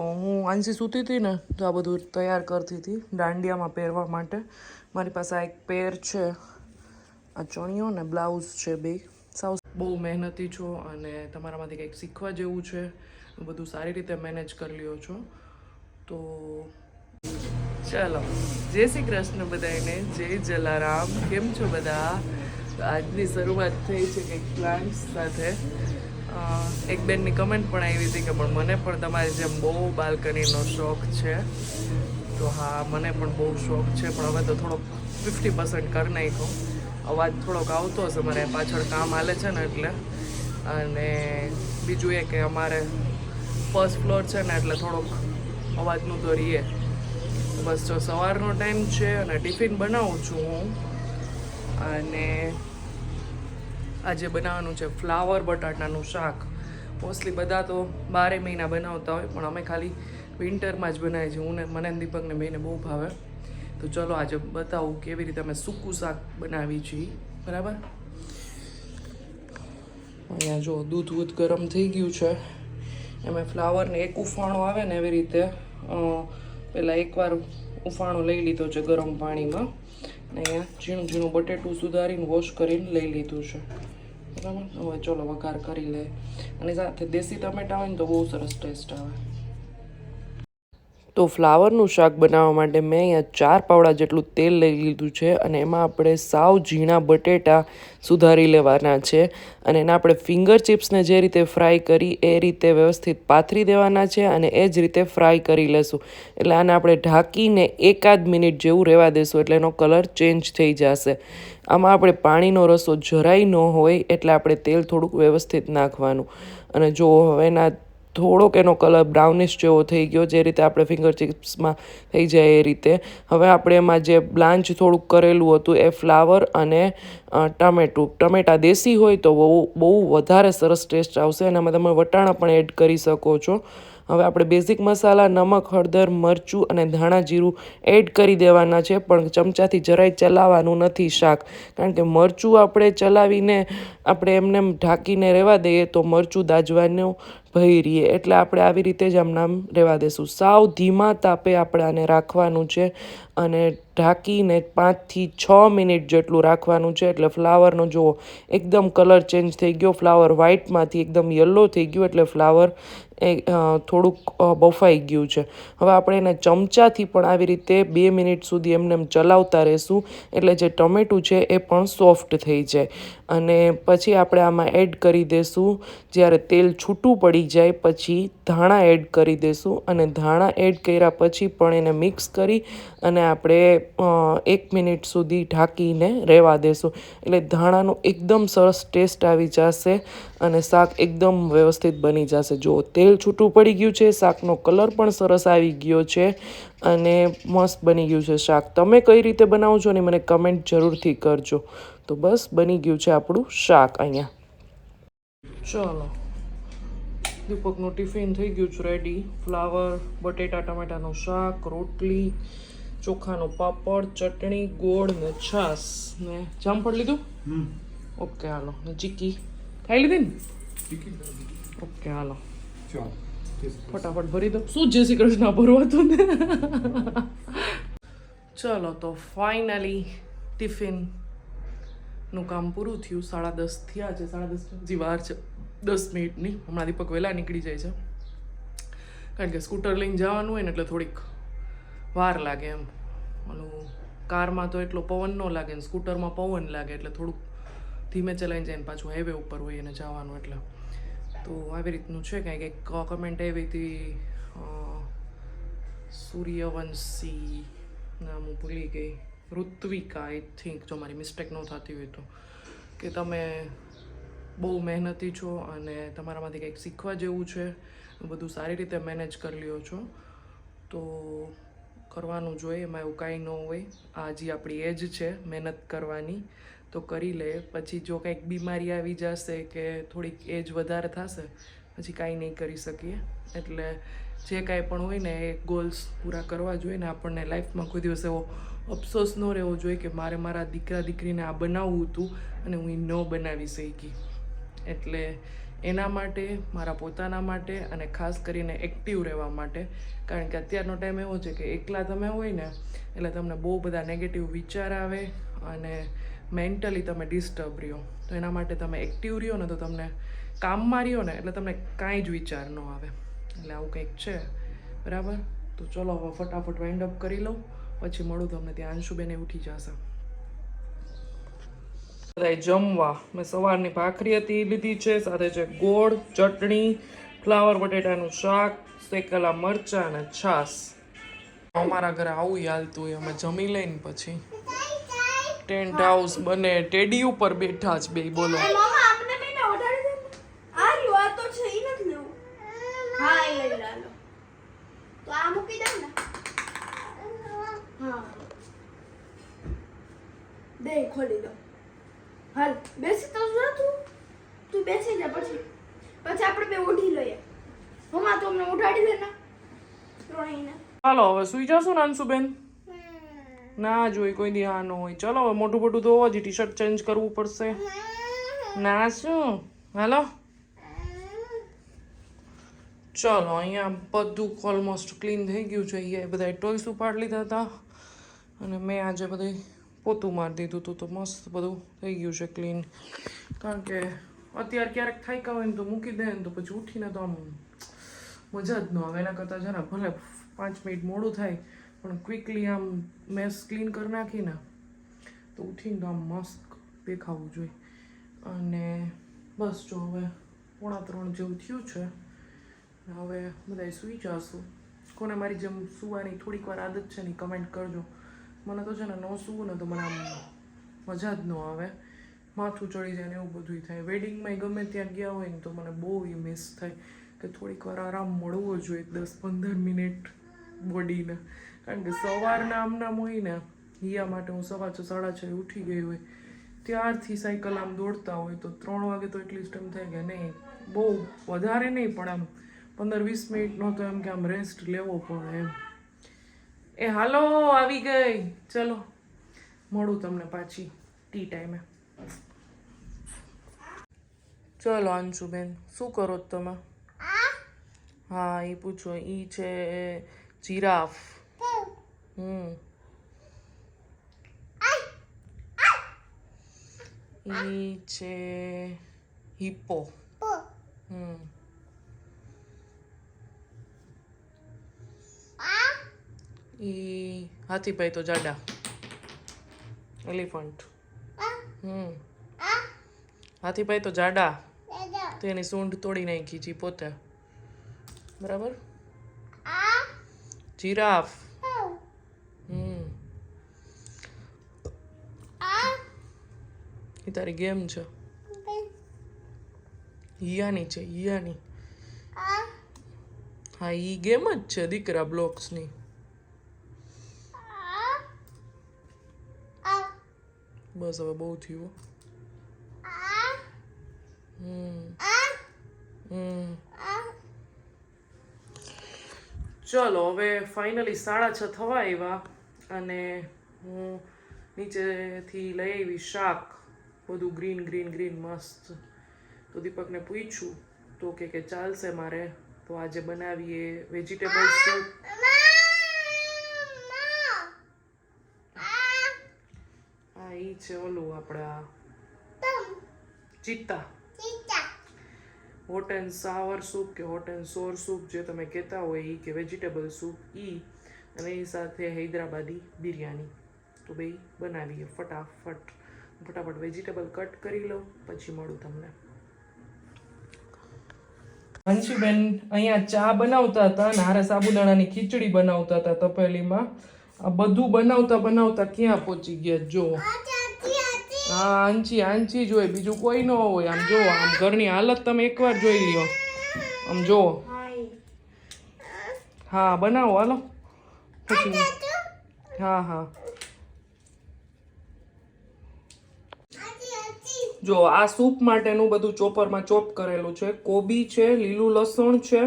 હું આંસી સૂતી હતી ને, તો આ બધું તૈયાર કરતી હતી દાંડિયામાં પહેરવા માટે. મારી પાસે આ એક પેર છે, આ ચણિયો ને બ્લાઉઝ છે બે. સાવ બહુ મહેનતી છો અને તમારામાંથી કંઈક શીખવા જેવું છે. બધું સારી રીતે મેનેજ કરી લ્યો છો. તો ચાલો, જય શ્રી કૃષ્ણ બધાને જય જલારામ. કેમ છો બધા? આજની શરૂઆત થઈ છે કંઈક પ્લાન્ટ્સ સાથે. એક બેનની કમેન્ટ પણ આવી હતી કે પણ મને પણ તમારી જેમ બહુ બાલ્કનીનો શોખ છે. તો હા, મને પણ બહુ શોખ છે, પણ હવે તો થોડોક ફિફ્ટી પર્સન્ટ કરી નાખ્યો. અવાજ થોડોક આવતો હશે મારે પાછળ કામ હાલે છે ને એટલે. અને બીજું એ કે અમારે ફર્સ્ટ ફ્લોર છે ને એટલે થોડોક અવાજનું તો રહીએ બસ જો સવારનો ટાઈમ છે અને ટિફિન બનાવું છું હું. અને આજે બનાવવાનું છે, ફ્લાવર બટાટાનું શાક. મોસ્ટલી બધા તો બારે મહિના બનાવતા હોય, પણ અમે ખાલી વિન્ટરમાં જ બનાવીએ છીએ. હું ને, મને દીપકને બેને બહુ ભાવે. તો ચલો આજે બતાવું કેવી રીતે અમે સૂકું શાક બનાવી છીએ. બરાબર? અહીંયા જો દૂધ વૂધ ગરમ થઈ ગયું છે. એમાં ફ્લાવરને એક ઉફાણો આવે ને એવી રીતે પહેલાં એકવાર ઉફાણો લઈ લીધો છે ગરમ પાણીમાં. અને અહીંયા ઝીણું ઝીણું બટેટું સુધારીને વોશ કરીને લઈ લીધું છે. બરાબર? હવે ચલો વઘાર કરી લે. અને સાથે દેશી ટમેટા હોય ને તો બહુ સરસ ટેસ્ટ આવે. તો ફ્લાવરનું શાક બનાવવા માટે મેં અહીંયા ચાર પાવડા જેટલું તેલ લઈ લીધું છે અને એમાં આપણે સાવ ઝીણા બટેટા સુધારી લેવાના છે અને એના આપણે ફિંગર ચિપ્સને જે રીતે ફ્રાય કરી એ રીતે વ્યવસ્થિત પાથરી દેવાના છે અને એ જ રીતે ફ્રાય કરી લેશું. એટલે આને આપણે ઢાંકીને એકાદ મિનિટ જેવું રહેવા દેશું એટલે એનો કલર ચેન્જ થઈ જશે. આમાં આપણે પાણીનો રસો જરાય ન હોય એટલે આપણે તેલ થોડુંક વ્યવસ્થિત નાખવાનું. અને જો હવે એના થોડોક એનો કલર બ્રાઉનિશ જેવો થઈ ગયો, જે રીતે આપણે ફિંગર ચિપ્સમાં થઈ જાય એ રીતે. હવે આપણે એમાં જે બ્લાન્ચ થોડુંક કરેલું હતું એ ફ્લાવર અને ટામેટું ટમેટા દેશી હોય તો બહુ બહુ વધારે સરસ ટેસ્ટ આવશે અને એમાં તમે વટાણા પણ એડ કરી શકો છો. હવે આપણે બેઝિક મસાલા, નમક, હળદર, મરચું અને ધાણા જીરું એડ કરી દેવાના છે, પણ ચમચાથી જરાય ચલાવવાનું નથી શાક. કારણ કે મરચું આપણે ચલાવીને આપણે એમને ઢાંકીને રહેવા દઈએ તો મરચું દાજવાનું ભય રહીએ એટલે આપણે આવી રીતે જ આમ નામ રહેવા દેશું. સાવ ધીમા તાપે આપણે આને રાખવાનું છે અને ઢાંકીને પાંચથી છ મિનિટ જેટલું રાખવાનું છે. એટલે ફ્લાવરનો જુઓ, એકદમ કલર ચેન્જ થઈ ગયો. ફ્લાવર વ્હાઇટમાંથી એકદમ યલો થઈ ગયું. એટલે ફ્લાવર એ થોડુંક બફાઈ ગયું છે. હવે આપણે એને ચમચાથી પણ આવી રીતે બે મિનિટ સુધી એમને એમ ચલાવતા રહેશું. એટલે જે ટમેટું છે એ પણ સોફ્ટ થઈ જાય. અને પછી આપણે આમાં એડ કરી દઈશું જ્યારે તેલ છૂટું પડી જાય પછી ધાણા એડ કરી દેશું અને ધાણા એડ કર્યા પછી પણ એને મિક્સ કરી અને આપણે એક મિનિટ સુધી ઢાંકીને રહેવા દેશું. એટલે ધાણાનો એકદમ સરસ ટેસ્ટ આવી જશે અને શાક એકદમ વ્યવસ્થિત બની જશે. જો તેલ છૂટું પડી ગયું છે, શાકનો કલર પણ સરસ આવી ગયો છે અને મસ્ત બની ગયું છે શાક. તમે કઈ રીતે બનાવો છો ને મને કમેન્ટ જરૂરથી કરજો. તો બસ બની ગયું છે આપણું શાક અહીંયા. ચલો. દીપકનું ટિફિન થઈ ગયું છે રેડી ફ્લાવર બટેટા ટમેટાનું શાક રોટલી ચોખાનો પાપડ ચટણી ગોળ ને છાસ ને જામફળ લીધું? ઓકે હાલો. ને ચીકી? ખાઈ લીધી ને? ઓકે હાલો. ફટાફટ ભરી દો. શું જય શ્રી કૃષ્ણ ભરવા હતું ને? ચલો તો ફાઇનલી ટિફિનનું કામ પૂરું થયું. સાડા દસ થયા છે સાડા દસ હજી વાર છે. દસ મિનિટની હમણાં દીપક વહેલા નીકળી જાય છે. કારણ કે સ્કૂટર લઈને જવાનું હોય ને એટલે થોડીક વાર લાગે એમ. ઓલું કારમાં તો એટલો પવન ન લાગે ને સ્કૂટરમાં પવન લાગે એટલે થોડુંક ધીમે ચલાવીને જાય ને પાછું હાઈવે ઉપર હોય એને જવાનું એટલે. તો આવી રીતનું છે કંઈક એક કમેન્ટ આવી હતી સૂર્યવંશી નામ હું ભૂલી ગઈ. ઋત્વિકા આઈ થિંક જો મારી મિસ્ટેક ન થતી હોય તો. કે તમે બહુ મહેનતી છો અને તમારામાંથી કંઈક શીખવા જેવું છે બધું સારી રીતે મેનેજ કરી લ્યો છો. તો કરવાનું જોઈએ, એમાં એવું કાંઈ ન હોય. આ આપણી એજ છે, મહેનત કરવાની. તો કરી લે, પછી જો કંઈક બીમારી આવી જશે કે થોડીક એજ વધારે થશે, પછી કાંઈ નહીં કરી શકીએ. એટલે જે કાંઈ પણ હોય ને એ ગોલ્સ પૂરા કરવા જોઈએ ને આપણને લાઈફમાં કોઈ દિવસ એવો અફસોસ ન રહેવો જોઈએ કે મારે મારા દીકરા દીકરીને આ બનાવવું હતું અને હું એ ન બનાવી શકી. એટલે એના માટે, મારા પોતાના માટે અને ખાસ કરીને એક્ટિવ રહેવા માટે. કારણ કે અત્યારનો ટાઈમ એવો છે કે એકલા તમે હોય ને, એટલે તમને બહુ બધા નેગેટિવ વિચાર આવે અને મેન્ટલી તમે ડિસ્ટર્બ રહ્યો. તો એના માટે તમે એક્ટિવ રહ્યો ને તો તમને કામમાં રહ્યો ને, એટલે તમને કાંઈ જ વિચાર ન આવે. એટલે આવું કંઈક છે. બરાબર? તો ચલો હવે ફટાફટ વાઇન્ડ અપ કરી લઉં. પછી મળું તમને ત્યાં. અંશુબેને ઉઠી જશે. બધાય જમવા. મેં સવારની ભાખરી હતી લીધી છે, સાથે છે ગોળ, ચટણી, ફ્લાવર બટેટાનું શાક, શેકેલા મરચાં અને છાશ. અમારા ઘરે આવું હાલતું હોય, અમે જમી લઈને પછી ટેન્ટ હાઉસ બને, ટેડી ઉપર બેઠા જ બે, બોલો. ખોલી દો. હાલ બેસી તો જો તું. તું બેસી જા પછી. પછી આપણે બે ઉઠી લઈએ. હમણાં તો અમને ઉઠાડી દે ને. ત્રણેયને. ચાલો હવે સુઈ જશો ને અંશુબેન? ના જોઈ કોઈ દી હા ન હોય. ચલો હવે મોટું મોટું તો હજી ટી શર્ટ ચેન્જ કરવું પડશે. ના શું? હાલો. ચલો અહીંયા બધું ઓલમોસ્ટ ક્લીન થઈ ગયું છે. અહીંયા બધા ટોયસ ઉપાડી લીધા હતા. અને મેં આજે બધું પોતું મારી દીધું હતું તો મસ્ત બધું થઈ ગયું છે ક્લીન કારણ કે અત્યારે ક્યારેક થાક્યા હોય ને તો મૂકી દે ને તો પછી ઉઠીને તો આમ મજા જ ન આવે. એના કરતાં ને ભલે પાંચ મિનિટ મોડું થાય, પણ ક્વિકલી આમ મેસ ક્લીન કરી નાખીને તો ઉઠીને તો આમ મસ્ત દેખાવું જોઈએ. અને બસ જો હવે પોણા ત્રણ જેવું થયું છે. હવે બધાય સૂઈ જશું. કોને મારી જેમ સૂવાની થોડીક વાર આદત છે ને કમેન્ટ કરજો. મને તો છે ને ન સૂવું ને તો મને આમ મજા જ ન આવે. માથું ચડી જાય ને એવું બધું થાય. વેડિંગમાં ગમે ત્યાં ગયા હોય ને તો મને બહુ એ મિસ થાય કે થોડીક વાર આરામ મળવો જોઈએ દસ પંદર મિનિટ બોડીને. કારણ કે સવારના આમનામ હોય ને હિયા માટે હું સવા છ, સાડા છ ઉઠી ગઈ હોય, ત્યારથી સાયકલ આમ દોડતા હોય તો ત્રણ વાગે તો એટલીસ્ટ એમ થાય કે નહીં, બહુ વધારે નહીં પણ આમ પંદર વીસ મિનિટનો તો એમ કે આમ રેસ્ટ લેવો પડે એમ. એ હાલો, આવી ગઈ. ચલો, મળું તમને પાછી ટી ટાઈમે ચલો, અંશુબેન, શું કરો તમે? હા, એ પૂછો. ઈ છે જીરાફ. હમ. ઈ છે હિપ્પો. હમ. ઈ હાથીભાઈ તો જાડા. એલિફન્ટ હમ. હાથીભાઈ તો જાડા. તો એની સૂંઢ તોડી નાખી જી પોતે. બરાબર? જીરાફ. હમ. એ તારી ગેમ છે. હિયાની છે હિયાની હા, ઈ ગેમ જ છે દીકરા બ્લોક્સની. બસ હવે બહુ થયું ચલો, હવે ફાઇનલી સાડા છ થવા આવ્યા અને હું નીચેથી લઈ આવી શાક. બધું ગ્રીન ગ્રીન ગ્રીન મસ્ત. તો દીપકને પૂછ્યું, તો કે ચાલશે મારે? તો આજે બનાવીએ વેજીટેબલ સૂપ હા ઈ છે ઓલું આપણા ચિત્તા. હોટ એન્ડ સાવર સૂપ કે હોટ એન્ડ સોર સૂપ જે તમે કહેતા હોય એ કે વેજીટેબલ સૂપ ઈ. અને એ સાથે હૈદરાબાદી બિરયાની. તો બે બનાવીએ ફટાફટ. ફટાફટ વેજીટેબલ કટ કરી લઉં પછી મળું તમને. હંસીબેન અહીંયા ચા બનાવતા હતા અને હારે સાબુદાણાની ખીચડી બનાવતા હતા તપેલીમાં. આ બધું બનાવતા બનાવતા ક્યાં પહોંચી ગયા? જો. હા આંચી આંચી જોઈ. બીજું કોઈ ન હોય. આમ જો આમ ઘરની હાલત તમે એકવાર જોઈ લ્યો. આમ જો હા, બનાવો, હાલો. પછી. હા હા. જો, આ સૂપ માટેનું બધું ચોપરમાં ચોપ કરેલું છે. કોબી છે, લીલું લસણ છે.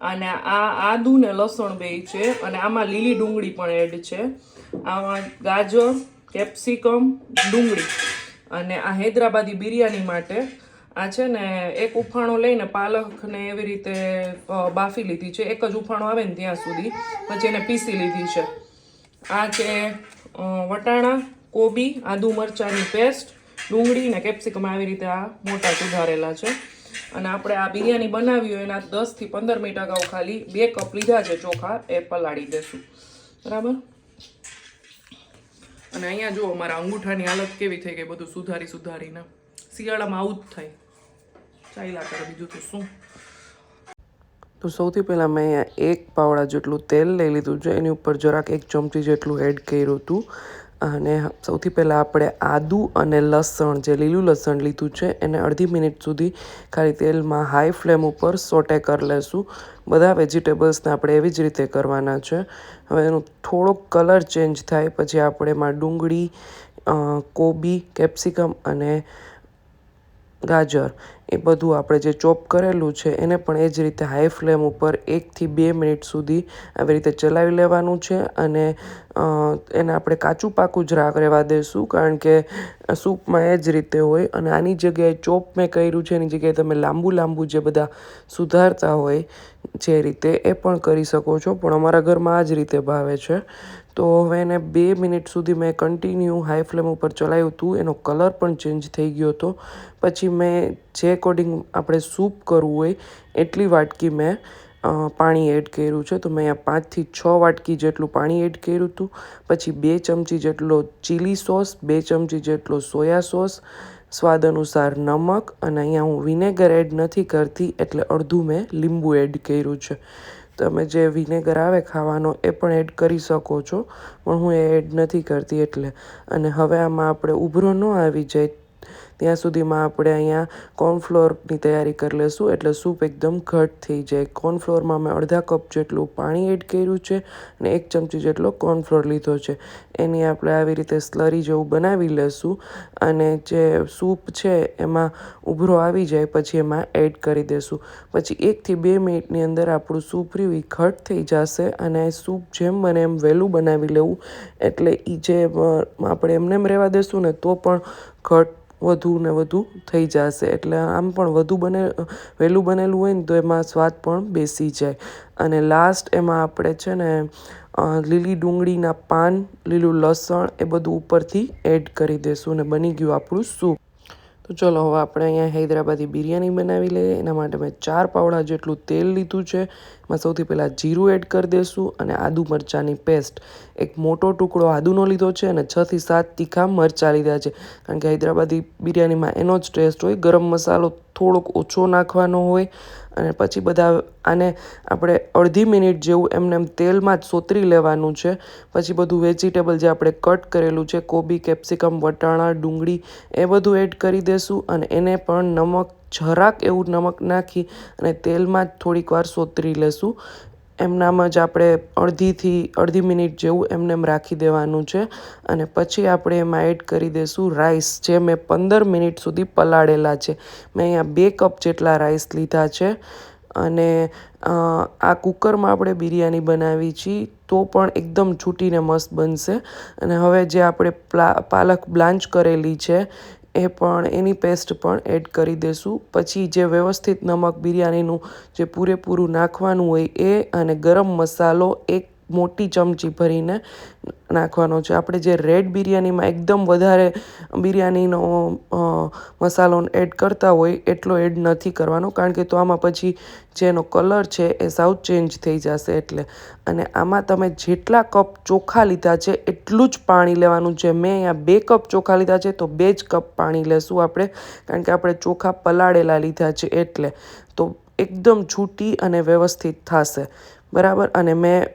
અને આ આદુ ને લસણ બે છે. અને આમાં લીલી ડુંગળી પણ એડ છે. આમાં ગાજર કેપ્સિકમ ડુંગળી અને આ હૈદરાબાદી બિરયાની માટે આ છે ને એક ઉફાણો લઈને પાલકને એવી રીતે બાફી લીધી છે. એક જ ઉફાણો આવે ને ત્યાં સુધી. પછી એને પીસી લીધી છે. આ છે વટાણા, કોબી, આદુ મરચાંની પેસ્ટ, ડુંગળી ને કેપ્સિકમ આવી રીતે આ મોટા સુધારેલા છે. અને આપણે આ બિરયાની બનાવી હોય એના દસથી પંદર મિનિટ અગાઉ ખાલી બે કપ લીધા છે ચોખા, એ પલાળી દેશું. બરાબર? અને અહીંયા જુઓ મારા અંગૂઠાની હાલત કેવી થઈ ગઈ, બધું સુધારી સુધારીને. શિયાળામાં આવું જ થાય. ચાલ્યા કરે બીજું તો શું? તો સૌથી પહેલાં મેં અહીંયા એક પાવડા જેટલું તેલ લઈ લીધું છે. એની ઉપર જરાક એક ચમચી જેટલું એડ કર્યું હતું. અને સૌથી પહેલાં આપણે આદુ અને લસણ, જે લીલું લસણ લીધું છે, એને અડધી મિનિટ સુધી ખાલી તેલમાં હાઈ ફ્લેમ ઉપર સોટે કરી લેશું. બધા વેજીટેબલ્સને આપણે એવી જ રીતે કરવાના છે. હવે એનું થોડોક કલર ચેન્જ થાય, પછી આપણે એમાં ડુંગળી કોબી કેપ્સિકમ અને ગાજર એ બધું આપણે જે ચોપ કરેલું છે, એને પણ એ જ રીતે હાઈ ફ્લેમ ઉપર એકથી બે મિનિટ સુધી આવી રીતે ચલાવી લેવાનું છે અને એને આપણે કાચું પાકું જ રહેવા દઈશું કારણ કે સૂપમાં એ જ રીતે હોય અને આની જગ્યાએ ચોપ મેં કર્યું છે, એની જગ્યાએ તમે લાંબુ લાંબુ જે બધા સુધારતા હોય જે રીતે એ પણ કરી શકો છો, પણ અમારા ઘરમાં આ જ રીતે ભાવે છે. તો હવે એને બે મિનિટ સુધી મેં કન્ટિન્યુ હાઈ ફ્લેમ ઉપર ચલાવ્યું હતું એનો કલર પણ ચેન્જ થઈ ગયો હતો. પછી મેં જે અકોર્ડિંગ આપણે સૂપ કરવું હોય, એટલી વાટકી મેં પાણી એડ કર્યું છે. તો મેં અહીંયા પાંચથી છ વાટકી જેટલું પાણી એડ કર્યું હતું. પછી બે ચમચી જેટલો ચીલી સોસ બે ચમચી જેટલો સોયા સોસ સ્વાદ અનુસાર નમક અને અહીંયા હું વિનેગર એડ નથી કરતી એટલે અડધું મેં લીંબુ એડ કર્યું છે. તમે જે વિનેગર આવે ખાવાનો એ પણ એડ કરી શકો છો, પણ હું એ એડ નથી કરતી એટલે. અને હવે આમાં આપણે ઉભરો ન આવી જાય ત્યાં સુધીમાં આપણે અહીંયા કોર્નફ્લોરની તૈયારી કરી લઈશું એટલે સૂપ એકદમ ઘટ થઈ જાય. કોર્નફ્લોરમાં મેં અડધા કપ જેટલું પાણી એડ કર્યું છે અને એક ચમચી જેટલો કોર્નફ્લોર લીધો છે. એની આપણે આવી રીતે સ્લરી જેવું બનાવી લઈશું અને જે સૂપ છે એમાં ઉભરો આવી જાય પછી એમાં એડ કરી દેશું. પછી એકથી બે મિનિટની અંદર આપણું સૂપ રહ્યું એ ઘટ થઈ જશે અને સૂપ જેમ બને એમ વહેલું બનાવી લેવું. એટલે એ જે આપણે એમને એમ રહેવા દેશું ને તો પણ ઘટ વધુ ને વધુ થઈ જશે. એટલે આમ પણ વધુ બને, વહેલું બનેલું હોય ને તો એમાં સ્વાદ પણ બેસી જાય. અને લાસ્ટ એમાં આપણે છે ને લીલી ડુંગળીના પાન, લીલું લસણ એ બધું ઉપરથી એડ કરી દઈશું અને બની ગયું આપણું સૂપ તો ચલો હવે આપણે અહીંયા હૈદરાબાદી બિરયાની બનાવી લઈએ. એના માટે મેં ચાર પાવડા જેટલું તેલ લીધું છે. એમાં સૌથી પહેલાં જીરું એડ કરી દઈશું અને આદુ મરચાંની પેસ્ટ. એક મોટો ટુકડો આદુનો લીધો છે અને છથી સાત તીખા મરચાં લીધા છે. કારણ કે હૈદરાબાદી બિરયાનીમાં એનો જ ટેસ્ટ હોય, ગરમ મસાલો થોડોક ઓછો નાખવાનો હોય અને પછી બધા આને આપણે અડધી મિનિટ જેવું એમને એમ તેલમાં જ સોતરી લેવાનું છે. પછી બધું વેજીટેબલ જે આપણે કટ કરેલું છે, કોબી કેપ્સિકમ વટાણા, ડુંગળી, એ બધું એડ કરી દેશું અને એને પણ નમક, જરાક એવું નમક નાખી અને તેલમાં જ થોડીક વાર સોતરી લેશું. એમનામ જ આપણે અડધીથી અડધી મિનિટ જેવું એમને એમ રાખી દેવાનું છે. અને પછી આપણે એમાં એડ કરી દઈશું રાઈસ જે મેં પંદર મિનિટ સુધી પલાળેલા છે. મેં અહીંયા બે કપ જેટલા રાઈસ લીધા છે. અને આ કુકરમાં આપણે બિરયાની બનાવી છીએ તો પણ એકદમ છૂટીને મસ્ત બનશે. અને હવે જે આપણે પ્લા, પાલક બ્લાન્ચ કરેલી છે એ પણ, એની પેસ્ટ પણ એડ કરી દેશું. પછી જે વ્યવસ્થિત નમક બિરયાનીનું જે પૂરેપૂરું નાખવાનું હોય એ અને ગરમ મસાલો એક મોટી ચમચી ભરીને નાખવાનો છે. આપણે જે રેડ બિરયાનીમાં એકદમ વધારે બિરયાનીનો મસાલો એડ કરતા હોય એટલો એડ નથી કરવાનો, કારણ કે તો આમાં પછી જેનો કલર છે એ સાવ ચેન્જ થઈ જશે એટલે. અને આમાં તમે જેટલા કપ ચોખા લીધા છે એટલું જ પાણી લેવાનું છે. મેં અહીંયા બે કપ ચોખા લીધા છે તો બે જ કપ પાણી લેશું આપણે, કારણ કે આપણે ચોખા પલાળેલા લીધા છે એટલે. તો એકદમ છૂટી અને વ્યવસ્થિત થશે. બરાબર? અને મેં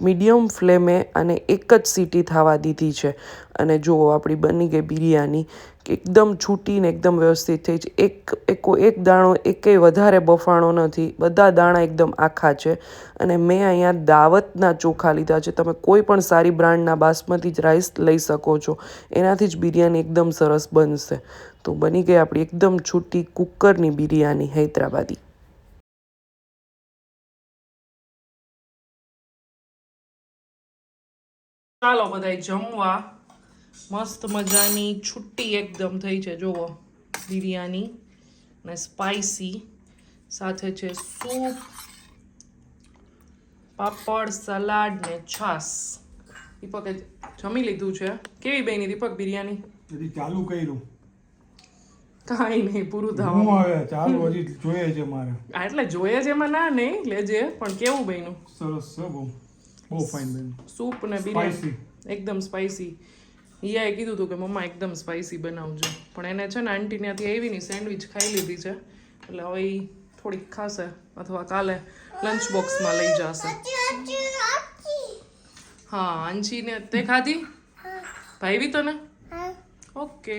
મીડિયમ ફ્લેમે અને એક જ સીટી થવા દીધી છે. અને જુઓ આપણી બની ગઈ બિરયાની એકદમ છૂટીને એકદમ વ્યવસ્થિત થઈ છે. એક, એકો એક દાણો એકેય વધારે બફાણો નથી. બધા દાણા એકદમ આખા છે. અને મેં અહીંયા દાવતના ચોખા લીધા છે. તમે કોઈ પણ સારી બ્રાન્ડના બાસમતી જ રાઈસ લઈ શકો છો. એનાથી જ બિરયાની એકદમ સરસ બનશે. તો બની ગઈ આપણી એકદમ છૂટી કુકરની બિરયાની હૈદરાબાદી. ચાલો બધાય જમવા. મસ્ત મજાની છુટ્ટી એકદમ થઈ છે. જુઓ બિરયાની અને સ્પાઈસી સાથે છે સૂપ પાપડ સલાડ ને છાસ દીપકે જમી લીધું છે. કેવી બેની દીપક બિરયાની? હજી ચાલુ કર્યું. કાંઈ નહીં પૂરું થવાનું. હવે ચાલુ હજી જોઈએ છે મારે. એટલે જોઈએ છે એમાં ના નહીં લેજે. પણ કેવું બન્યું? સરસ છે બહુ. બહુ ફાઇન બન્યું સૂપ ને Spicy. બિરયાની એકદમ સ્પાઇસી હિયાએ કીધું હતું કે મમ્મા એકદમ સ્પાઇસી બનાવજો. પણ એને છે ને આંટી ત્યાંથી આવીની સેન્ડવિચ ખાઈ લીધી છે. એટલે હવે એ થોડીક ખાશે અથવા કાલે લંચ બોક્સમાં લઈ જશે. હા આંચીને તે ખાધી? ભાઈવી તને? ઓકે